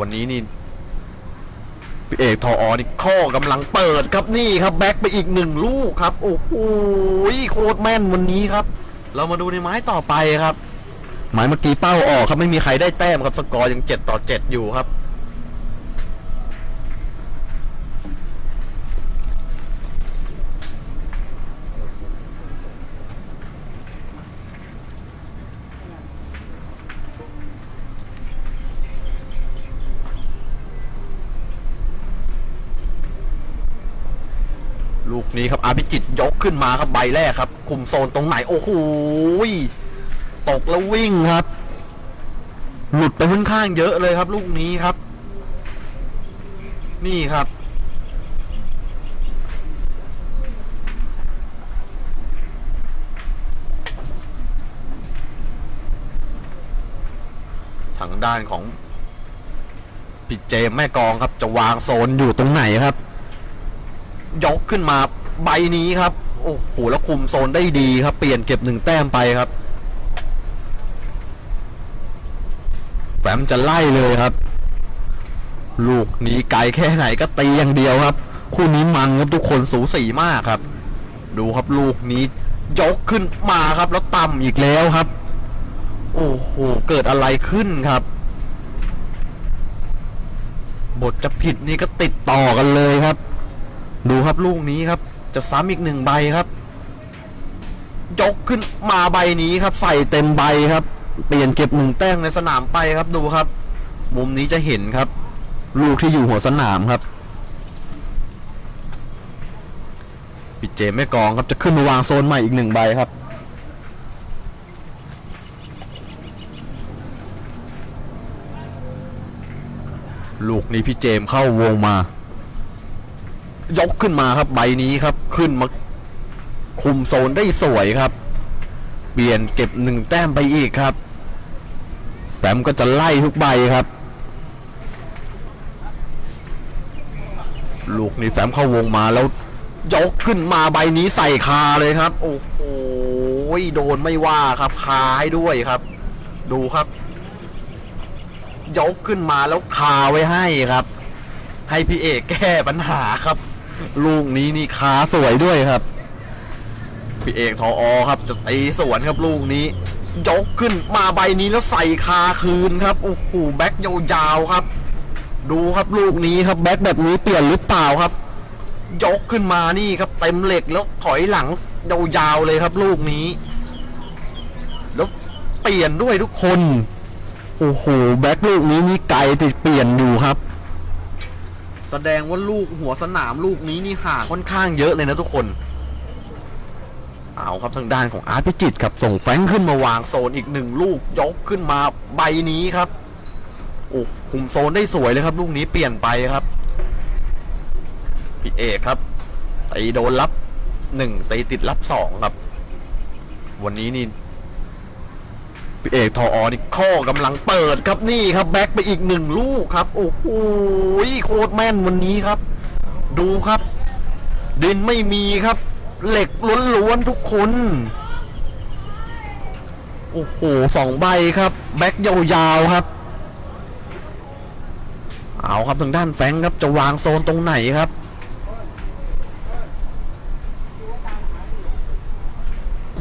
วันนี้นี่พี่เอกทออนี่ข้อกำลังเปิดครับนี่ครับแบ็กไปอีกหนึ่งลูกครับ โอ้โหโคตรแม่นวันนี้ครับ เรามาดูในไม้ต่อไปครับไม้เมื่อกี้เป้าออกครับไม่มีใครได้แต้มครับสกอร์ยังเจ็ดต่อเจ็ดอยู่ครับ นี้ครับอาพิจิตยกขึ้นมาครับใบแรกครับ คุมโซนตรงไหน โอ้โหตกแล้ววิ่งครับ หลุดไปค่อนข้างเยอะเลยครับ ลูกนี้ครับ นี่ครับทางด้านของปิดเจมแม่กองครับ จะวางโซนอยู่ตรงไหนครับ ยกขึ้นมา ใบนี้ครับ โอ้โห แล้วคุมโซนได้ดีครับ เปลี่ยนเก็บหนึ่งแต้มไปครับแฟมจะไล่เลยครับ ลูกนี้ไกลแค่ไหนก็ตีอย่างเดียวครับ คู่นี้มันครับทุกคนสูสีมากครับ ดูครับลูกนี้ยกขึ้นมาครับ แล้วต่ำอีกแล้วครับ โอ้โห เกิดอะไรขึ้นครับ บทจะผิดนี่ก็ติดต่อกันเลยครับ ดูครับลูกนี้ครับ จะซ้ำอีกหนึ่งใบครับ ยกขึ้นมาใบนี้ครับ ใส่เต็มใบครับ เปลี่ยนเก็บหนึ่งแต้มในสนามไปครับดูครับ มุมนี้จะเห็นครับ ลูกที่อยู่หัวสนามครับปิดเจมไม่กองครับจะขึ้นมาวางโซนใหม่อีกหนึ่งใบครับลูกนี้พี่เจมเข้าวงมา ยกขึ้นมาครับใบนี้ครับขึ้นมาคุมโซนได้สวยครับ เปลี่ยนเก็บหนึ่งแต้มไปอีกครับแปมก็จะไล่ทุกใบครับ ลูกนี้แฟมเข้าวงมาแล้วยกขึ้นมาใบนี้ใส่คาเลยครับ โอ้โหโดนไม่ว่าครับคาให้ด้วยครับ ดูครับยกขึ้นมาแล้วคาไว้ให้ครับ ให้พี่เอกแก้ปัญหาครับ ลูกนี้นี่ขาสวยด้วยครับ พี่เอกทออครับ จะตีสวนครับลูกนี้ ยกขึ้นมาใบนี้แล้วใส่คาคืนครับโอ้โหแบ็คยาวๆครับ ดูครับลูกนี้ครับแบ็คแบบนี้เปลี่ยนหรือเปล่าครับ ยกขึ้นมานี่ครับเต็มเหล็กแล้วถอยหลังยาวๆเลยครับ ลูกนี้ แล้วเปลี่ยนด้วยทุกคน โอ้โหแบ็คลูกนี้นี่ไกลติดเปลี่ยนอยู่ครับ แสดงว่าลูกหัวสนามลูกนี้นี่ห่างค่อนข้างเยอะเลยนะทุกคน เอาครับทางด้านของอาร์ตพิจิตครับส่งแฟงขึ้นมาวางโซนอีกหนึ่งลูกยกขึ้นมาใบนี้ครับโอ้คุมโซนได้สวยเลยครับ ลูกนี้เปลี่ยนไปครับพี่เอกครับตีโดนรับหนึ่งตีติดรับสองครับ วันนี้นี่ พี่เอกทออนี่ข้อกำลังเปิดครับนี่ครับแบ็คไปอีกหนึ่งลูกครับ โอ้โหโคตรแม่นวันนี้ครับ ดูครับ ดินไม่มีครับ เหล็กล้วนๆทุกคน โอ้โหสองใบครับ แบ็คยาวๆครับ เอาครับทางด้านแฟงครับจะวางโซนตรงไหนครับ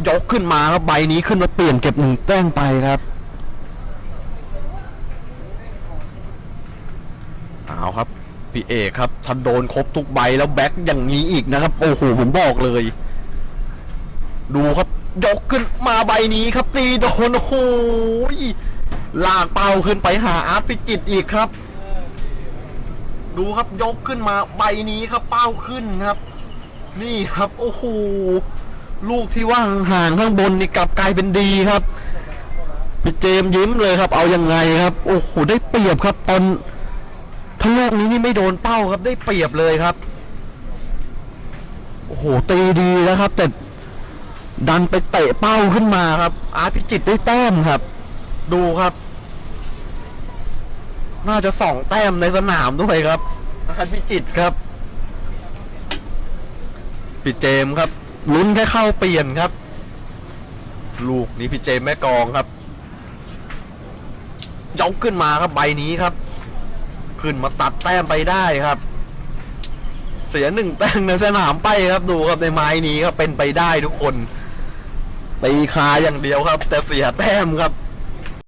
ยกขึ้นมาครับใบนี้ขึ้นมาเปลี่ยนเก็บหนึ่งแต้มไปครับเอาครับพี่เอกครับถ้านโดนครบทุกใบแล้วแบ็คอย่างนี้อีกนะครับ โอ้โหผมบอกเลย ดูครับยกขึ้นมาใบนี้ครับ ตีโดนโอ้โหยลากเป้าขึ้นไปหาอาร์ตพิจิตอีกครับ ดูครับยกขึ้นมาใบนี้ครับเป้าขึ้นครับ นี่ครับ โอ้โห ลูกที่ว่าห่างข้างบนนี่กลับกลายเป็นดีครับพี่เจมยิ้มเลยครับ เอายังไงครับ โอ้โหได้เปรียบครับตอนถ้าลูกนี้นี่ไม่โดนเป้าครับ ได้เปรียบเลยครับโอ้โหตีดีแล้วครับ แต่ดันไปเตะเป้าขึ้นมาครับ อาร์ตพิจิตได้แต้มครับ ดูครับ น่าจะสองแต้มในสนามด้วยครับอาร์ตพิจิตครับพี่เจมครับ ลุ้นแค่เข้าเปลี่ยนครับ ลูกนี้พี่เจมแม่กองครับยกขึ้นมาครับใบนี้ครับ ขึ้นมาตัดแต้มไปได้ครับ เสียหนึ่งแต้มในสนามไปครับดูครับในไม้นี้ครับเป็นไปได้ทุกคนตีคาอย่างเดียวครับ แต่เสียแต้มครับ